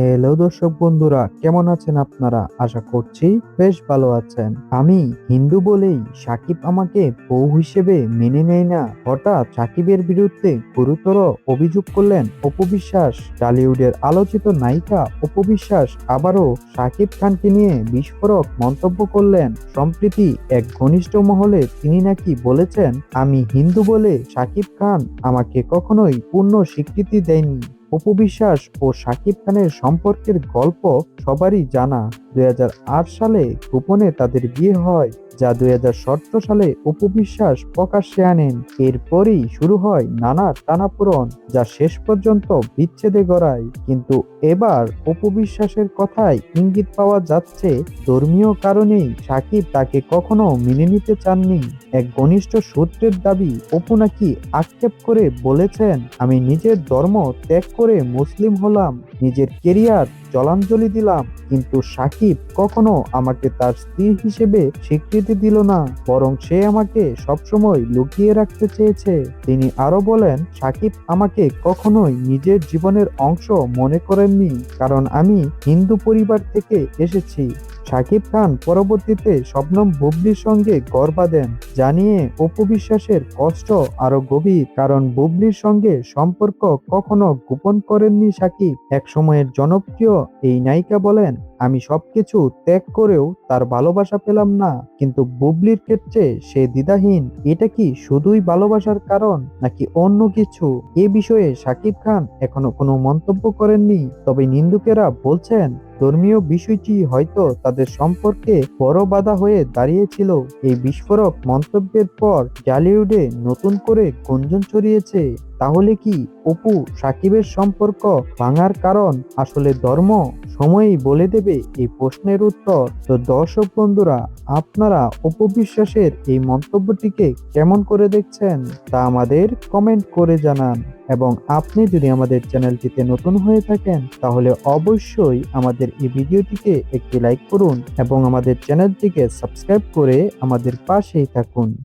Hello দর্শক বন্ধুরা, কেমন আছেন আপনারা? আশা করছি বেশ ভালো আছেন। আমি হিন্দু বলেই সাকিব আমাকে বউ হিসেবে মেনে নেয় না। হঠাৎ সাকিবের বিরুদ্ধে গুরুতর অভিযোগ করলেন অপবিশ্বাস টলিউডের আলোচিত নায়িকা অপবিশ্বাস আবারও সাকিব খানকে নিয়ে বিস্ফোরক মন্তব্য করলেন। সম্প্রীতি এক ঘনিষ্ঠ মহলে তিনি নাকি বলেছেন, আমি হিন্দু বলে সাকিব খান আমাকে কখনোই পূর্ণ স্বীকৃতি দেয়নি। অপু বিশ্বাস ও শাকিব খানের সম্পর্কের গল্প সবারই জানা। দুই সালে গোপনে তাদের বিয়ে হয়, যা দুই সালে অপু বিশ্বাস প্রকাশ্যে আনেন। এরপরই শুরু হয় নানা টানাপোড়ন, যা শেষ পর্যন্ত বিচ্ছেদে গড়ায়। কিন্তু এবার অপু বিশ্বাসের কথায় ইঙ্গিত পাওয়া যাচ্ছে, ধর্মীয় কারণেই সাকিব তাকে কখনো মেনে নিতে চাননি। এক ঘনিষ্ঠ সূত্রের দাবি, অপু নাকি আক্ষেপ করে বলেছেন, আমি নিজের ধর্ম ত্যাগ করে মুসলিম হলাম, নিজের কেরিয়ার জলাঞ্জলি দিলাম, কিন্তু সাকিব কখনো আমাকে তার স্ত্রী হিসেবে স্বীকৃতি দিল না, বরং সে আমাকে সবসময় লুকিয়ে রাখতে চেয়েছে। তিনি আরও বলেন, সাকিব আমাকে কখনোই নিজের জীবনের অংশ মনে করেননি, কারণ আমি হিন্দু পরিবার থেকে এসেছি। সাকিব খান পরবর্তীতে শবনম বুবলির সঙ্গে গড় বাঁধেন, জানিয়ে অপবিশ্বাসের কষ্ট আরও গভীর, কারণ বুবলির সঙ্গে সম্পর্ক কখনো গোপন করেননি শাকিব এক সময়ের জনপ্রিয় এই নায়িকা বলেন আমি সবকিছু ত্যাগ করেও তার ভালোবাসা পেলাম না, কিন্তু বুবলির ক্ষেত্রে সে দ্বিধাহীন। এটা কি শুধুই ভালোবাসার কারণ, নাকি অন্য কিছু? এ বিষয়ে সাকিব খান এখনও কোনো মন্তব্য করেননি। তবে নিন্দুকেরা বলছেন, ধর্মীয় বিষয়টি হয়তো তাদের সম্পর্কে বড় বাধা হয়ে দাঁড়িয়েছিল। এই বিস্ফোরক মন্তব্যের পর টলিউডে নতুন করে গুঞ্জন ছড়িয়েছে। তাহলে কি অপু সাকিবের সম্পর্ক ভাঙার কারণ আসলে ধর্ম? সময়ই বলে দেবে এই প্রশ্নের উত্তর। তো দর্শক বন্ধুরা, আপনারা অপবিশ্বাসের এই মন্তব্যটিকে কেমন করে দেখছেন তা আমাদের কমেন্ট করে জানান। এবং আপনি যদি আমাদের চ্যানেলটিতে নতুন হয়ে থাকেন, তাহলে অবশ্যই আমাদের এই ভিডিওটিকে একটি লাইক করুন এবং আমাদের চ্যানেলটিকে সাবস্ক্রাইব করে আমাদের পাশেই থাকুন।